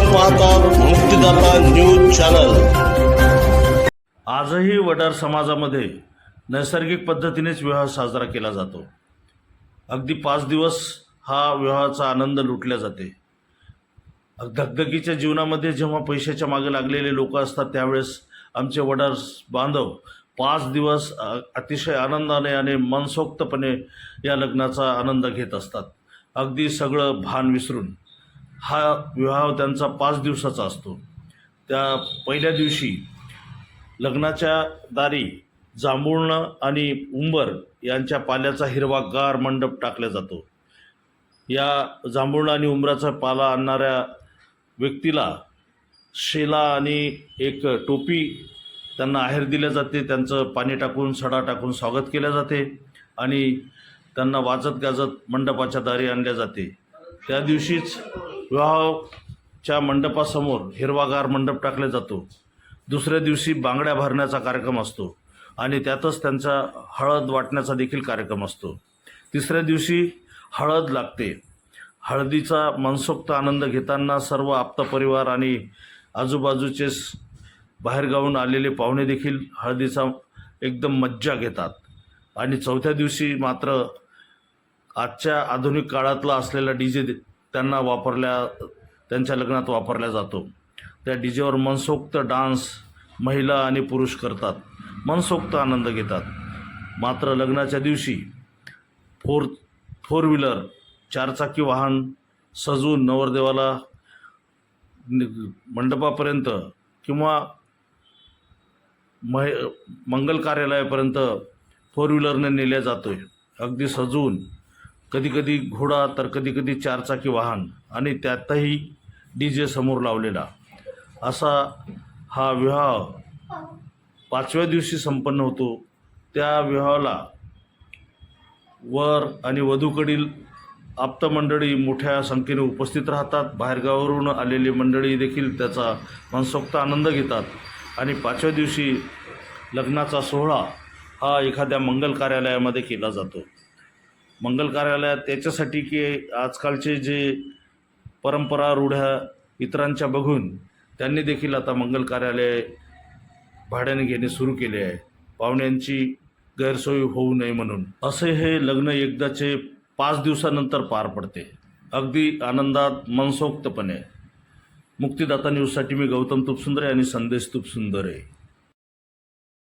आपण पाहतात मुक्तीदाता news channel. आजही वडार समाजामध्ये नैसर्गिक पद्धतीनेच विवाह साजरा केला जातो. अगदी पाच दिवस हा विवाहाचा आनंद लुटल्या जाते. धगधगीच्या जीवनामध्ये जेव्हा पैशाच्या मागे लागलेले लोक असतात त्यावेळेस आमचे वडार बांधव पाच दिवस अतिशय आनंदाने आणि मनसोक्तपणे या लग्नाचा आनंद घेत असतात. अगदी सगळं भान विसरून हा विवाह त्यांचा पाच दिवसाचा असतो. त्या पहिल्या दिवशी लग्नाच्या दारी जांभूळणं आणि उंबर यांच्या पाल्याचा हिरवागार मंडप टाकला जातो. या जांभूळणं आणि उंबराचा पाला आणणाऱ्या व्यक्तीला शेला आणि एक टोपी त्यांना आहेर दिल्या जाते. त्यांचं पाणी टाकून सडा टाकून स्वागत केल्या जाते आणि त्यांना वाजत गाजत मंडपाच्या दारी आणल्या जाते. त्या दिवशीच विवाहाच्या मंडपासमोर हिरवागार मंडप टाकला जातो. दुसऱ्या दिवशी बांगड्या भरण्याचा कार्यक्रम असतो आणि त्यातच त्यांचा हळद वाटण्याचा देखील कार्यक्रम असतो. तिसऱ्या दिवशी हळद लागते. हळदीचा मनसोक्त आनंद घेताना सर्व आप्तपरिवार आणि आजूबाजूचे बाहेरगावून आलेले पाहुणे देखील हळदीचा एकदम मज्जा घेतात. आणि चौथ्या दिवशी मात्र आजच्या आधुनिक काळातला असलेला डी जे त्यांना वापरल्या त्यांच्या लग्नात वापरला जातो. त्या डी जेवर मनसोक्त डान्स महिला आणि पुरुष करतात. मनसोक्त आनंद घेतात. मात्र लग्नाच्या दिवशी फोर फोर व्हीलर चारचाकी वाहन सजवून नवरदेवाला नि- मंडपापर्यंत किंवा मह मंगल कार्यालयापर्यंत फोर व्हीलरने नेल्या जातो आहे अगदी सजवून कधीकधी घोडा तर कधीकधी चारचाकी वाहन आणि त्यातही डी जे समोर लावलेला. असा हा विवाह पाचव्या दिवशी संपन्न होतो. त्या विवाहाला वर आणि वधूकडील आप्तमंडळी मोठ्या संख्येने उपस्थित राहतात. बाहेरगावावरून आलेली मंडळी देखील त्याचा मनसोक्त आनंद घेतात. आणि पाचव्या दिवशी लग्नाचा सोहळा हा एखाद्या मंगल कार्यालयामध्ये केला जातो. मंगल कार्यालयात त्याच्यासाठी की आजकालचे जे परंपरा रूढ्या इतरांच्या बघून त्यांनी देखील आता मंगल कार्यालय भाड्याने घेणे सुरू केले आहे. पाहुण्यांची गैरसोय होऊ नये म्हणून. असे हे लग्न एकदाचे पाच दिवसानंतर पार पडते. अगदी आनंदात मनसोक्तपणे. मुक्तिदाता न्यूजसाठी मी गौतम तुपसुंदरे आणि संदेश तुपसुंदरे.